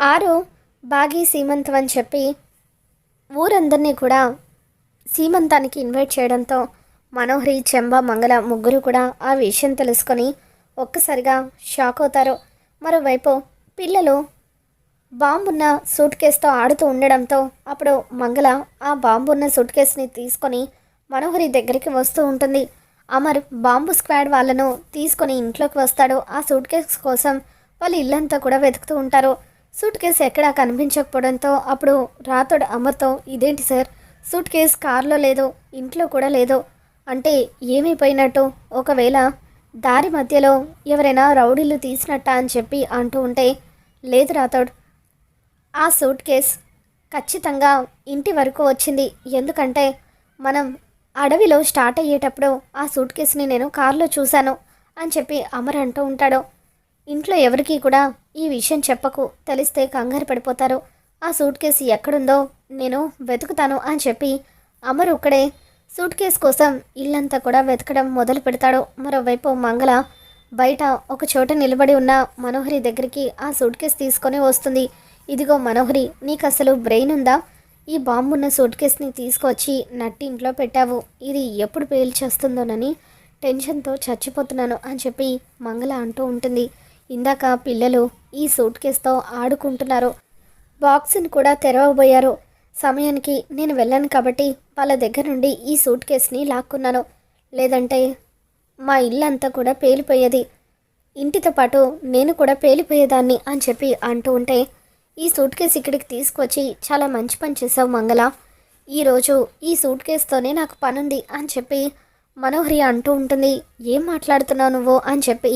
ఆరు బాగి సీమంతం అని చెప్పి ఊరందరినీ కూడా సీమంతానికి ఇన్వైట్ చేయడంతో మనోహరి చెంబ మంగళ ముగ్గురు కూడా ఆ విషయం తెలుసుకొని ఒక్కసారిగా షాక్ అవుతారు. మరోవైపు పిల్లలు బాంబున్న సూట్ కేసుతో ఆడుతూ ఉండడంతో అప్పుడు మంగళ ఆ బాంబున్న సూట్ కేసుని తీసుకొని మనోహరి దగ్గరికి వస్తూ ఉంటుంది. అమర్ బాంబు స్క్వాడ్ వాళ్ళను తీసుకొని ఇంట్లోకి వస్తాడు. ఆ సూట్ కేసు కోసం వాళ్ళు ఇల్లంతా కూడా వెతుకుతూ ఉంటారు. సూట్ కేసు ఎక్కడా కనిపించకపోవడంతో అప్పుడు రాతోడు అమర్తో ఇదేంటి సార్? సూట్ కేసు కార్లో లేదో ఇంట్లో కూడా లేదో? అంటే ఏమైపోయినట్టు ఒకవేళ దారి మధ్యలో ఎవరైనా రౌడీలు తీసినట్ట అని చెప్పి అంటూ ఉంటే లేదు రాతోడ్ ఆ సూట్ కేస్ ఖచ్చితంగా ఇంటి వరకు వచ్చింది. ఎందుకంటే మనం అడవిలో స్టార్ట్ అయ్యేటప్పుడు ఆ సూట్ కేసుని నేను కారులో చూశాను అని చెప్పి అమర్ అంటూ ఉంటాడు. ఇంట్లో ఎవరికీ కూడా ఈ విషయం చెప్పకు తెలిస్తే కంగారు పడిపోతారు. ఆ సూట్ కేసు ఎక్కడుందో నేను వెతుకుతాను అని చెప్పి అమరు ఒక్కడే సూట్ కేస్ కోసం ఇల్లంతా కూడా వెతకడం మొదలు పెడతాడు. మరోవైపు మంగళ బయట ఒక చోట నిలబడి ఉన్న మనోహరి దగ్గరికి ఆ సూట్ కేసు తీసుకొని వస్తుంది. ఇదిగో మనోహరి నీకు అసలు బ్రెయిన్ ఉందా? ఈ బాంబున్న సూట్ కేస్ని తీసుకొచ్చి నట్టి ఇంట్లో పెట్టావు. ఇది ఎప్పుడు పేల్చేస్తుందోనని టెన్షన్తో చచ్చిపోతున్నాను అని చెప్పి మంగళ అంటూ ఉంటుంది. ఇందాక పిల్లలు ఈ సూట్ కేస్తో ఆడుకుంటున్నారు. బాక్స్ని కూడా తెరవబోయారు. సమయానికి నేను వెళ్ళాను కాబట్టి వాళ్ళ దగ్గర నుండి ఈ సూట్ కేస్ని లాక్కున్నాను. లేదంటే మా ఇల్లంతా కూడా పేలిపోయేది. ఇంటితో పాటు నేను కూడా పేలిపోయేదాన్ని అని చెప్పి అంటూ ఉంటే ఈ సూట్ కేస్ ఇక్కడికి తీసుకొచ్చి చాలా మంచి పని చేసావు మంగళ. ఈరోజు ఈ సూట్ కేస్తోనే నాకు పనుంది అని చెప్పి మనోహరి అంటూ ఉంటుంది. ఏం మాట్లాడుతున్నావు నువ్వు అని చెప్పి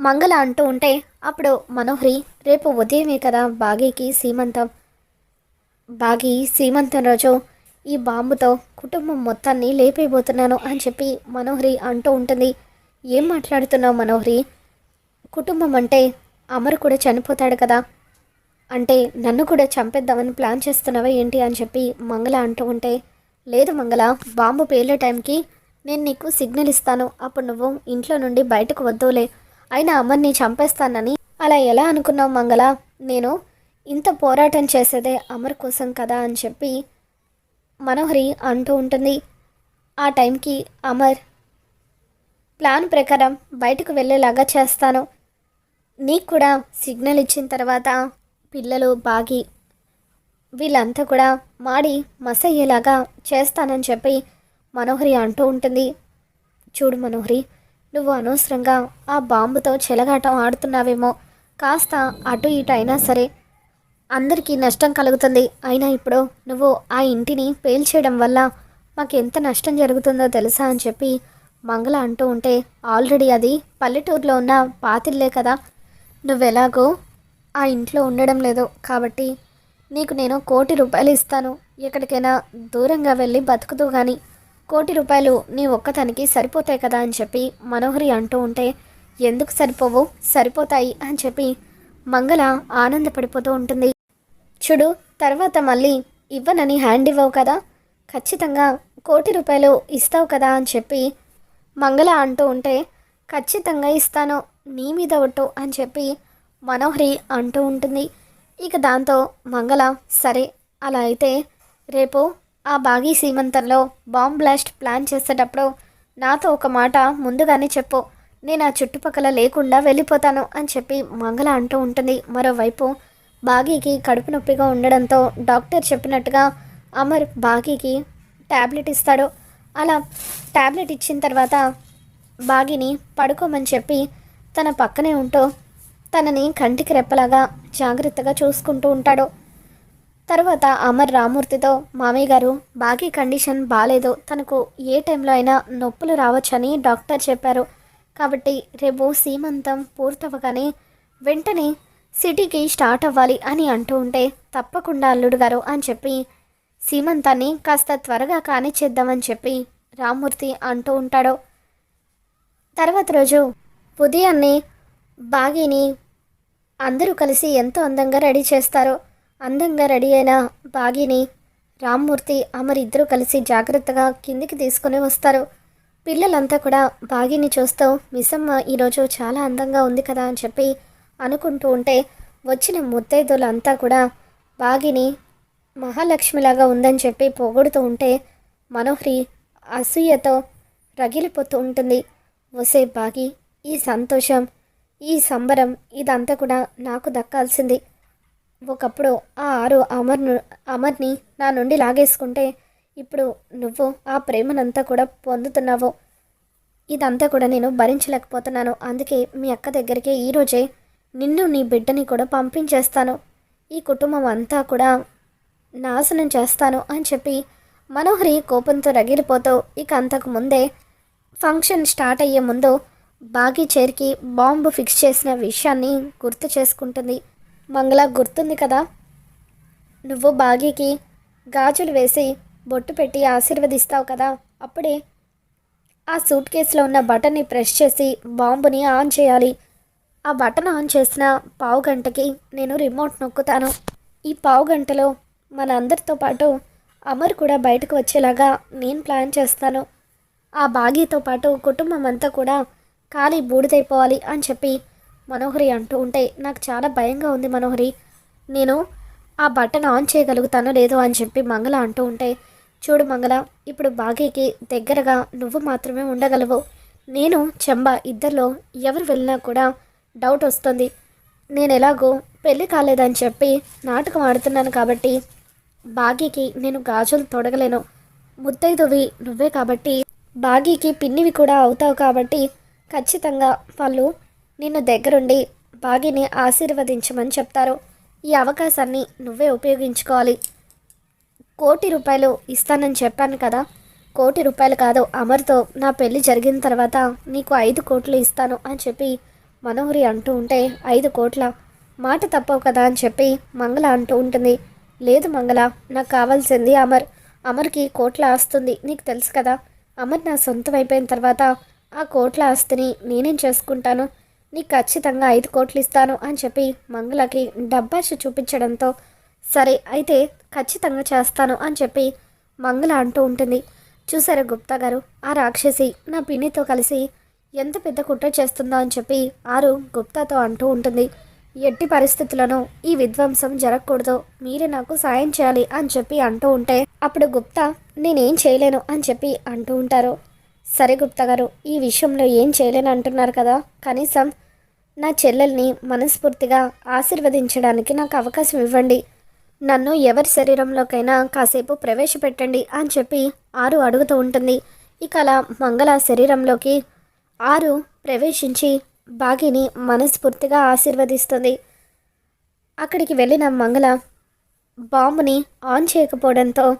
మంగళ అంటూ ఉంటే అప్పుడు మనోహరి రేపు ఉదయమే కదా బాగీకి సీమంతం. బాగి సీమంతం రోజు ఈ బాంబుతో కుటుంబం మొత్తాన్ని లేపేయబోతున్నాను అని చెప్పి మనోహరి అంటూ ఉంటుంది. ఏం మాట్లాడుతున్నావు మనోహరి? కుటుంబం అంటే అమరు కూడా చనిపోతాడు కదా. అంటే నన్ను కూడా చంపేద్దామని ప్లాన్ చేస్తున్నావా ఏంటి? అని చెప్పి మంగళ అంటూ ఉంటే లేదు మంగళ బాంబు పేలే టైంకి నేను నీకు సిగ్నల్ ఇస్తాను. అప్పుడు నువ్వు ఇంట్లో నుండి బయటకు వద్దులే. అయినా అమర్ని చంపేస్తానని. అలా ఎలా అనుకున్నావు మంగళ? నేను ఇంత పోరాటం చేసేదే అమర్ కోసం కదా అని చెప్పి మనోహరి అంటూ ఉంటుంది. ఆ టైంకి అమర్ ప్లాన్ ప్రకారం బయటకు వెళ్ళేలాగా చేస్తాను. నీకు కూడా సిగ్నల్ ఇచ్చిన తర్వాత పిల్లలు బాగి వీళ్ళంతా కూడా మాడి మసయ్యేలాగా చేస్తానని చెప్పి మనోహరి అంటూ ఉంటుంది. చూడు మనోహరి నువ్వు అనవసరంగా ఆ బాంబుతో చెలగాటం ఆడుతున్నావేమో. కాస్త అటు ఇటు అయినా సరే అందరికీ నష్టం కలుగుతుంది. అయినా ఇప్పుడు నువ్వు ఆ ఇంటిని పేల్చేయడం వల్ల మాకెంత నష్టం జరుగుతుందో తెలుసా అని చెప్పి మంగళ అంటూ ఉంటే ఆల్రెడీ అది పల్లెటూరులో ఉన్న పాతిల్లే కదా. నువ్వెలాగో ఆ ఇంట్లో ఉండడం లేదు కాబట్టి నీకు నేను కోటి రూపాయలు ఇస్తాను. ఎక్కడికైనా దూరంగా వెళ్ళి బతుకుతూ కానీ కోటి రూపాయలు నీ ఒక్కతనికి సరిపోతాయి కదా అని చెప్పి మనోహరి అంటూ ఉంటే ఎందుకు సరిపోవు? సరిపోతాయి అని చెప్పి మంగళ ఆనందపడిపోతూ ఉంటుంది. చూడు తర్వాత మళ్ళీ ఇవ్వనని హ్యాండ్ ఇవ్వవు కదా? ఖచ్చితంగా కోటి రూపాయలు ఇస్తావు కదా అని చెప్పి మంగళ అంటూ ఉంటే ఖచ్చితంగా ఇస్తాను నీ మీద ఒట్టు అని చెప్పి మనోహరి అంటూ ఉంటుంది. ఇక దాంతో మంగళ సరే అలా అయితే రేపు ఆ బాగీ సీమంతంలో బాంబ్ బ్లాస్ట్ ప్లాన్ చేసేటప్పుడు నాతో ఒక మాట ముందుగానే చెప్పు. నేను ఆ చుట్టుపక్కల లేకుండా వెళ్ళిపోతాను అని చెప్పి మంగళ అంటూ ఉంటుంది. మరోవైపు బాగీకి కడుపు నొప్పిగా ఉండడంతో డాక్టర్ చెప్పినట్టుగా అమర్ బాగీకి ట్యాబ్లెట్ ఇస్తాడు. అలా ట్యాబ్లెట్ ఇచ్చిన తర్వాత బాగిని పడుకోమని చెప్పి తన పక్కనే ఉంటూ తనని కంటికి రెప్పలాగా జాగ్రత్తగా చూసుకుంటూ ఉంటాడు. తర్వాత అమర్ రామూర్తితో మామయ్య గారు బాగీ కండిషన్ బాగాలేదు తనకు ఏ టైంలో అయినా నొప్పులు రావచ్చని డాక్టర్ చెప్పారు. కాబట్టి రేపు సీమంతం పూర్తవగానే వెంటనే సిటీకి స్టార్ట్ అవ్వాలి అని అంటూ ఉంటే తప్పకుండా అల్లుడు గారు అని చెప్పి సీమంతాన్ని కాస్త త్వరగా కానిచ్చేద్దామని చెప్పి రామూర్తి అంటూ ఉంటాడు. తర్వాత రోజు ఉదయాన్నే బాగీని అందరూ కలిసి ఎంతో అందంగా రెడీ చేస్తారు. అందంగా రెడీ అయిన బాగిని రామ్మూర్తి అమరిద్దరూ కలిసి జాగ్రత్తగా కిందికి తీసుకొని వస్తారు. పిల్లలంతా కూడా బాగిని చూస్తూ మిస్సమ్మ ఈరోజు చాలా అందంగా ఉంది కదా అని చెప్పి అనుకుంటూ ఉంటే వచ్చిన ముత్తైదులంతా కూడా బాగిని మహాలక్ష్మిలాగా ఉందని చెప్పి పొగుడుతూ ఉంటే మనోహరి అసూయతో రగిలిపోతూ ఉంటుంది. వసే బాగి ఈ సంతోషం ఈ సంబరం ఇదంతా కూడా నాకు దక్కాల్సింది. ఒకప్పుడు ఆ ఆరు అమర్ను అమర్ని నా నుండి లాగేసుకుంటే ఇప్పుడు నువ్వు ఆ ప్రేమనంతా కూడా పొందుతున్నావు. ఇదంతా కూడా నేను భరించలేకపోతున్నాను. అందుకే మీ అక్క దగ్గరికి ఈరోజే నిన్ను నీ బిడ్డని కూడా పంపించేస్తాను. ఈ కుటుంబం అంతా కూడా నాశనం చేస్తాను అని చెప్పి మనోహరి కోపంతో రగిలిపోతూ ఇక అంతకు ముందే ఫంక్షన్ స్టార్ట్ అయ్యే ముందు బాగీ చేరికి బాంబు ఫిక్స్ చేసిన విషయాన్ని గుర్తు చేసుకుంటుంది. మంగళ గుర్తుంది కదా? నువ్వు బాగీకి గాజులు వేసి బొట్టు పెట్టి ఆశీర్వదిస్తావు కదా? అప్పుడే ఆ సూట్ కేసులో ఉన్న బటన్ని ప్రెస్ చేసి బాంబుని ఆన్ చేయాలి. ఆ బటన్ ఆన్ చేసిన పావు గంటకి నేను రిమోట్ నొక్కుతాను. ఈ పావు గంటలో మన అందరితో పాటు అమర్ కూడా బయటకు వచ్చేలాగా నేను ప్లాన్ చేస్తాను. ఆ బాగీతో పాటు కుటుంబం అంతా కూడా ఖాళీ బూడిదైపోవాలి అని చెప్పి మనోహరి అంటూ ఉంటే నాకు చాలా భయంగా ఉంది మనోహరి. నేను ఆ బటన్ ఆన్ చేయగలుగుతానో లేదో అని చెప్పి మంగళ అంటూ ఉంటే చూడు మంగళ ఇప్పుడు బాగీకి దగ్గరగా నువ్వు మాత్రమే ఉండగలవు. నేను చెంబ ఇద్దరిలో ఎవరు వెళ్ళినా కూడా డౌట్ వస్తుంది. నేను ఎలాగో పెళ్ళి కాలేదని చెప్పి నాటకం ఆడుతున్నాను కాబట్టి బాగీకి నేను గాజులు తొడగలేను. ముద్దైదువి నువ్వే కాబట్టి బాగీకి పిన్నివి కూడా అవుతావు కాబట్టి ఖచ్చితంగా వాళ్ళు నిన్ను దగ్గరుండి బాగిని ఆశీర్వదించమని చెప్తారు. ఈ అవకాశాన్ని నువ్వే ఉపయోగించుకోవాలి. కోటి రూపాయలు ఇస్తానని చెప్పాను కదా. కోటి రూపాయలు కాదు అమర్తో నా పెళ్ళి జరిగిన తర్వాత నీకు ఐదు కోట్లు ఇస్తాను అని చెప్పి మనోహరి అంటూ ఉంటే ఐదు కోట్ల? మాట తప్పవు కదా అని చెప్పి మంగళ అంటూ ఉంటుంది. లేదు మంగళ నాకు కావాల్సింది అమర్. అమర్కి కోట్ల ఆస్తుంది నీకు తెలుసు కదా. అమర్ నా సొంతం అయిపోయిన తర్వాత ఆ కోట్ల ఆస్తిని నేనేం చేసుకుంటాను? నీకు ఖచ్చితంగా ఐదు కోట్లు ఇస్తాను అని చెప్పి మంగళకి డబ్బాష చూపించడంతో సరే అయితే ఖచ్చితంగా చేస్తాను అని చెప్పి మంగళ అంటూ ఉంటుంది. చూసారా గుప్తా గారు? ఆ రాక్షసి నా పిన్నితో కలిసి ఎంత పెద్ద కుట్ర చేస్తుందో అని చెప్పి ఆరు గుప్తాతో అంటూ ఉంటుంది. ఎట్టి పరిస్థితులను ఈ విధ్వంసం జరగకూడదు. మీరే నాకు సాయం చేయాలి అని చెప్పి అంటూ ఉంటే అప్పుడు గుప్తా నేనేం చేయలేను అని చెప్పి అంటూ ఉంటారు. సరే గుప్తా గారు ఈ విషయంలో ఏం చేయలేని అంటున్నారు కదా? కనీసం నా చెల్లెల్ని మనస్ఫూర్తిగా ఆశీర్వదించడానికి నాకు అవకాశం ఇవ్వండి. నన్ను ఎవరి శరీరంలోకైనా కాసేపు ప్రవేశపెట్టండి అని చెప్పి ఆరు అడుగుతూ ఉంటుంది. ఇక అలా మంగళ శరీరంలోకి ఆరు ప్రవేశించి బాగిని మనస్ఫూర్తిగా ఆశీర్వదిస్తుంది. అక్కడికి వెళ్ళిన మంగళ బాంబుని ఆన్ చేయకపోవడంతో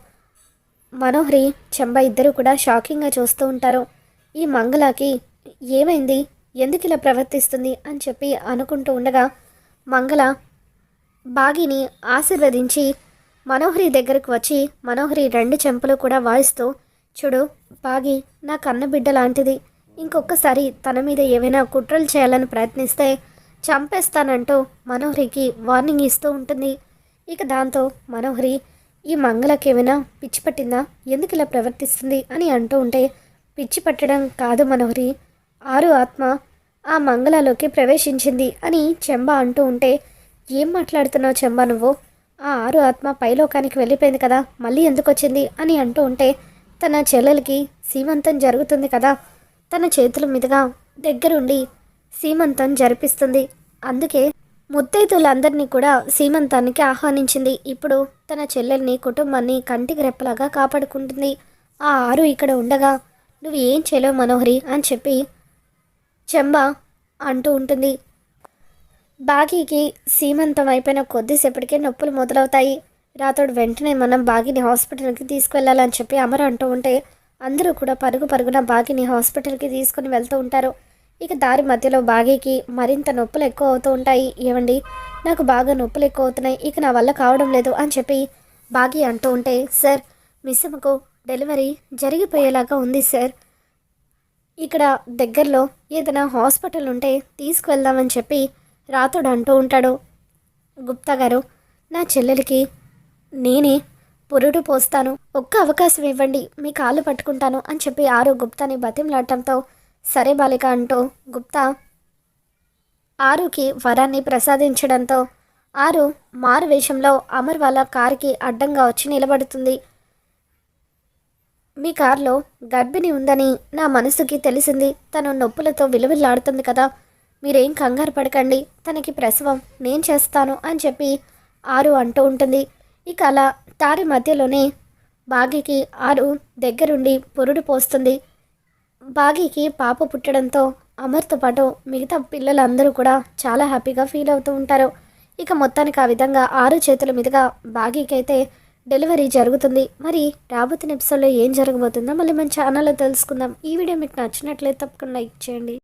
మనోహరి చెంబ ఇద్దరు కూడా షాకింగ్గా చూస్తూ ఉంటారు. ఈ మంగళకి ఏమైంది? ఎందుకు ఇలా ప్రవర్తిస్తుంది? అని చెప్పి అనుకుంటూ ఉండగా మంగళ బాగిని ఆశీర్వదించి మనోహరి దగ్గరకు వచ్చి మనోహరి రెండు చెంపలు కూడా వాయిస్తూ చూడు బాగి నా కన్నబిడ్డ లాంటిది. ఇంకొకసారి తన మీద ఏవైనా కుట్రలు చేయాలని ప్రయత్నిస్తే చంపేస్తానంటూ మనోహరికి వార్నింగ్ ఇస్తూ ఉంటుంది. ఇక దాంతో మనోహరి ఈ మంగళకి ఏమైనా పిచ్చి పట్టిందా? ఎందుకు ఇలా ప్రవర్తిస్తుంది అని అంటూ ఉంటే పిచ్చి పట్టడం కాదు మనోహరి. ఆరు ఆత్మ ఆ మంగళలోకి ప్రవేశించింది అని చెంబ అంటూ ఉంటే ఏం మాట్లాడుతున్నావు చెంబ నువ్వు? ఆ ఆరు ఆత్మ పైలోకానికి వెళ్ళిపోయింది కదా మళ్ళీ ఎందుకు వచ్చింది అని అంటూ ఉంటే తన చెల్లెలకి సీమంతం జరుగుతుంది కదా తన చేతుల మీదుగా దగ్గరుండి సీమంతం జరిపిస్తుంది. అందుకే ముత్తైదులందరినీ కూడా సీమంతానికి ఆహ్వానించింది. ఇప్పుడు తన చెల్లెల్ని కుటుంబాన్ని కంటికి రెప్పలాగా కాపాడుకుంటుంది. ఆ ఆరు ఇక్కడ ఉండగా నువ్వు ఏం చేయలేవు మనోహరి అని చెప్పి చెంబ అంటూ ఉంటుంది. బాగీకి సీమంతం అయిపోయిన కొద్దిసేపటికే నొప్పులు మొదలవుతాయి. రాతోడు వెంటనే మనం బాగిని హాస్పిటల్కి తీసుకువెళ్ళాలని చెప్పి అమర అంటూ ఉంటే అందరూ కూడా పరుగు పరుగున బాగిని హాస్పిటల్కి తీసుకుని వెళ్తూ ఉంటారు. ఇక దారి మధ్యలో బాగీకి మరింత నొప్పులు ఎక్కువ అవుతూ ఉంటాయి. ఏమండి? నాకు బాగా నొప్పులు ఎక్కువ అవుతున్నాయి. ఇక నా వల్ల కావడం లేదు అని చెప్పి బాగి అంటూ ఉంటే సార్ మిస్సమ్మకు డెలివరీ జరిగిపోయేలాగా ఉంది సార్. ఇక్కడ దగ్గరలో ఏదైనా హాస్పిటల్ ఉంటే తీసుకువెళ్దామని చెప్పి రాతుడు అంటూ ఉంటాడు. గుప్తా గారు నా చెల్లెలికి నేనే పురుడు పోస్తాను. ఒక్క అవకాశం ఇవ్వండి. మీ కాళ్ళు పట్టుకుంటాను అని చెప్పి ఆరు గుప్తాని బతిమలాడటంతో సరే బాలిక అంటూ గుప్తా ఆరుకి వరాన్ని ప్రసాదించడంతో ఆరు మారు వేషంలో అమర్ వాళ్ళ కారుకి అడ్డంగా వచ్చి నిలబడుతుంది. మీ కారులో గర్భిణి ఉందని నా మనసుకి తెలిసింది. తను నొప్పులతో విలువిల్లాడుతుంది కదా. మీరేం కంగారు పడకండి. తనకి ప్రసవం నేను చేస్తాను అని చెప్పి ఆరు అంటూ ఉంటుంది. ఇక అలా తారి మధ్యలోనే బాగికి ఆరు దగ్గరుండి పురుడు పోస్తుంది. బాగీకి పాప పుట్టడంతో అమర్తో పాటు మిగతా పిల్లలందరూ కూడా చాలా హ్యాపీగా ఫీల్ అవుతూ ఉంటారు. ఇక మొత్తానికి ఆ విధంగా ఆరు చేతుల మీదుగా బాగీకి అయితే డెలివరీ జరుగుతుంది. మరి రాబోతున్న ఎపిసోడ్లో ఏం జరగబోతుందో మళ్ళీ మన ఛానల్లో తెలుసుకుందాం. ఈ వీడియో మీకు నచ్చినట్లయితే తప్పకుండా లైక్ చేయండి.